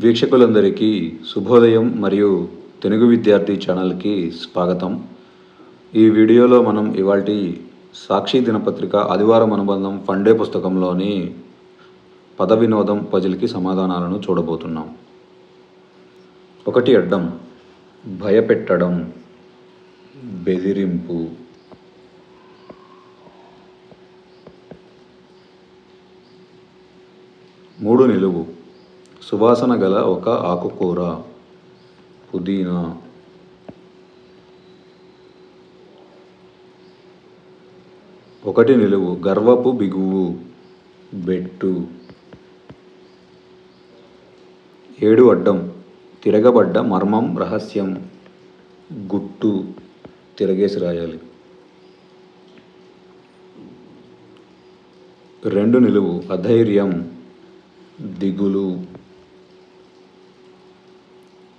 వీక్షకులందరికీ శుభోదయం మరియు తెలుగు విద్యార్థి ఛానల్కి స్వాగతం. ఈ వీడియోలో మనం ఇవాటి సాక్షి దినపత్రిక ఆదివారం అనుబంధం ఫండే పుస్తకంలోని పద వినోదం పజిల్కి సమాధానాలను చూడబోతున్నాం. ఒకటి అడ్డం భయపెట్టడం బెదిరింపు. మూడు నిలువు. సువాసన గల ఒక ఆకుకూర. పుదీనా. ఒకటి నిలువు. గర్వపు బిగువు. బెట్టు. ఏడు అడ్డం. తిరగబడ్డ మర్మం రహస్యం. గుట్టు. తిరగేసి రాయాలి. రెండు నిలువు. అధైర్యం. దిగులు.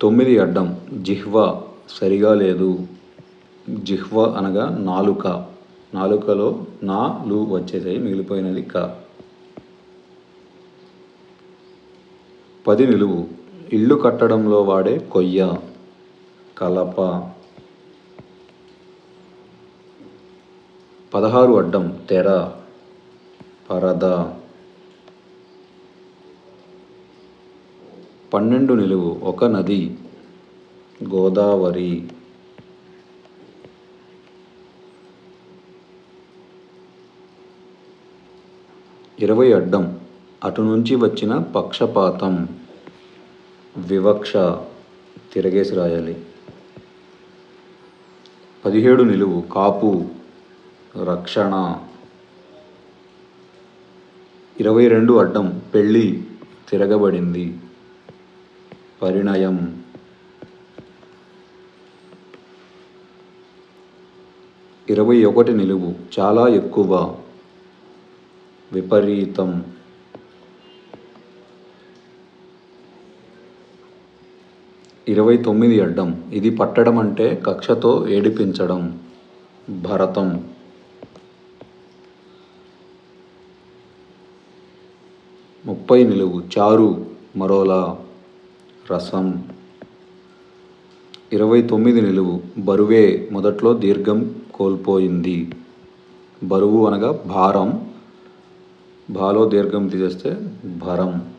తొమ్మిది అడ్డం జిహ్వ సరిగా లేదు. జిహ్వ అనగా నాలుక. నాలుకలో నా లు వచ్చేసాయి మిగిలిపోయినది క. పది నిలువు. ఇల్లు కట్టడంలో వాడే కొయ్య. కలప. పదహారు అడ్డం తెర. పరద. పన్నెండు నిలువు ఒక నది గోదావరి. ఇరవై అడ్డం అటు నుంచి వచ్చిన పక్షపాతం వివక్ష తిరగేసి రాయాలి. పదిహేడు నిలువు కాపు రక్షణ. ఇరవై రెండు అడ్డం పెళ్ళి తిరగబడింది. పరిణయం. ఇరవై ఒకటి నిలువు చాలా ఎక్కువ. విపరీతం. ఇరవై తొమ్మిది అడ్డం. ఇది పట్టడం అంటే కక్షతో ఏడిపించడం. భరతం. ముప్పై నిలువు. చారు మరోలా. రసం. ఇరవై తొమ్మిది నిలువు. బరువే మొదట్లో దీర్ఘం కోల్పోయింది. బరువు అనగా భారం. బాలో దీర్ఘం తీసేస్తే భరం.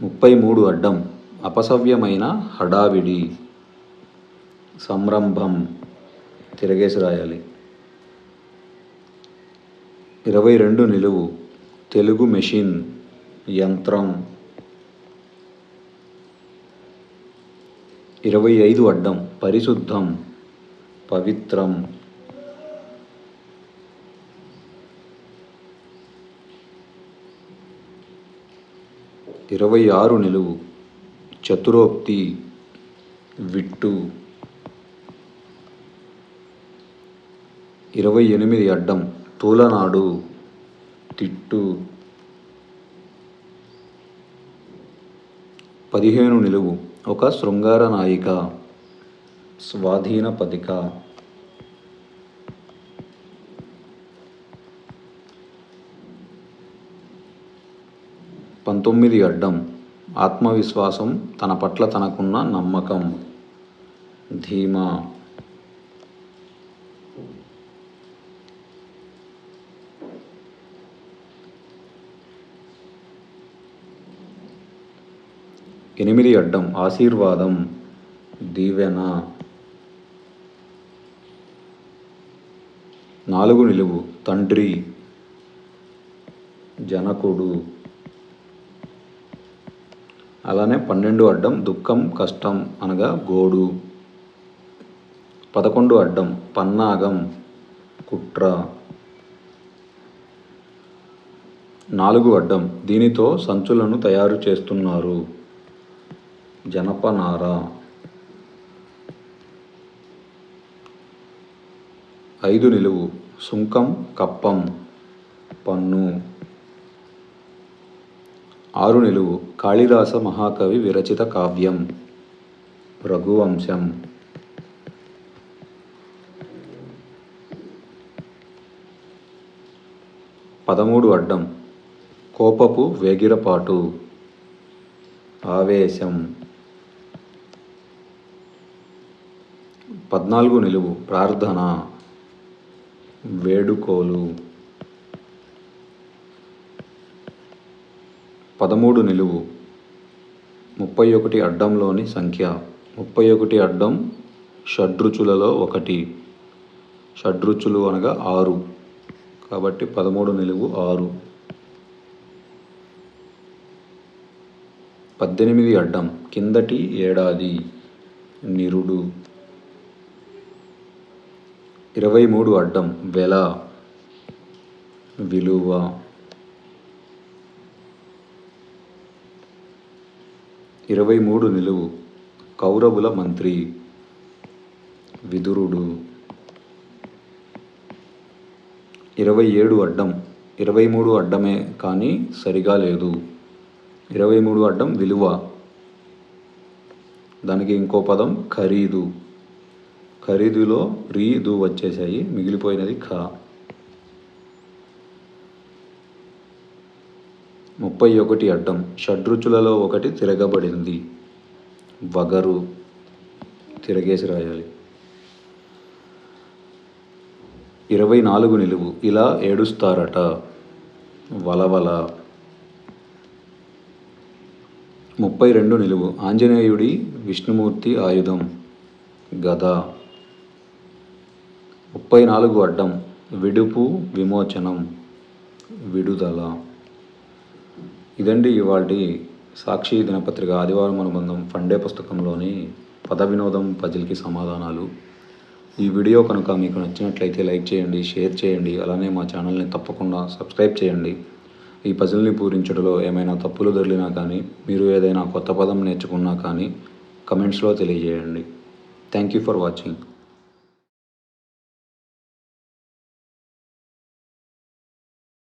ముప్పై మూడు అడ్డం. అపసవ్యమైన హడావిడి. సంరంభం. తిరగేసి రాయాలి. ఇరవై రెండు నిలువు. తెలుగు మెషిన్. యంత్రం. ఇరవై ఐదు అడ్డం. పరిశుద్ధం పవిత్రం. ఇరవై ఆరు నిలువు. చతురోక్తి విట్టు. ఇరవై ఎనిమిది అడ్డం. తూలనాడు తిట్టు. పదిహేను నిలువు. ఒక శృంగార నాయిక స్వాధీన పథిక. పంతొమ్మిది అడ్డం ఆత్మవిశ్వాసం తన పట్ల తనకున్న నమ్మకం. ధీమా ఎనిమిది అడ్డం ఆశీర్వాదం దీవెన. నాలుగు నిలువు తండ్రి జనకుడు. అలానే పన్నెండు అడ్డం దుఃఖం కష్టం అనగా గోడు. పదకొండు అడ్డం పన్నాగం కుట్ర. నాలుగు అడ్డం దీనితో సంచులను తయారు చేస్తున్నారు. జనపనార. ఐదు నిలువు. సుంకం కప్పం పన్ను. ఆరు నిలువు. కాళిదాస మహాకవి విరచిత కావ్యం. రఘువంశం. పదమూడు అడ్డం. కోపపు వేగిరపాటు. ఆవేశం. పద్నాలుగు నిలువు. ప్రార్థన వేడుకోలు. పదమూడు నిలువు. ముప్పై ఒకటి అడ్డంలోని సంఖ్య. ముప్పై ఒకటి అడ్డం షడ్రుచులలో ఒకటి. షడ్రుచులు అనగా ఆరు. కాబట్టి పదమూడు నిలువు ఆరు. పద్దెనిమిది అడ్డం. కిందటి ఏడాది. నిరుడు. ఇరవై మూడు అడ్డం వెల విలువ ఇరవై మూడు నిలువు కౌరవుల మంత్రి విదురుడు. ఇరవై ఏడు అడ్డం ఇరవై మూడు అడ్డమే కానీ సరిగా లేదు. ఇరవై మూడు అడ్డం విలువ. దానికి ఇంకో పదం ఖరీదు. ఖరీదులో రీ దు వచ్చేసాయి మిగిలిపోయినది ఖ. ముప్పై ఒకటి అడ్డం షడ్రుచులలో ఒకటి తిరగబడింది. వగరు తిరగేసి రాయాలి. ఇరవై నాలుగు నిలువు ఇలా ఏడుస్తారట. వలవల. ముప్పై రెండు నిలువు ఆంజనేయుడి విష్ణుమూర్తి ఆయుధం. గద. ముప్పై నాలుగు అడ్డం విడుపు విమోచనం విడుదల. ఇదండి ఇవాళ సాక్షి దినపత్రిక ఆదివారం అనుబంధం ఫండే పుస్తకంలోని పద వినోదం పజిల్కి సమాధానాలు. ఈ వీడియో కనుక మీకు నచ్చినట్లయితే లైక్ చేయండి షేర్ చేయండి అలానే మా ఛానల్ని తప్పకుండా సబ్స్క్రైబ్ చేయండి. ఈ పజిల్ని పూరించడంలో ఏమైనా తప్పులు దొరికినా కానీ మీరు ఏదైనా కొత్త పదం నేర్చుకున్నా కానీ కమెంట్స్లో తెలియజేయండి. Thank you for watching.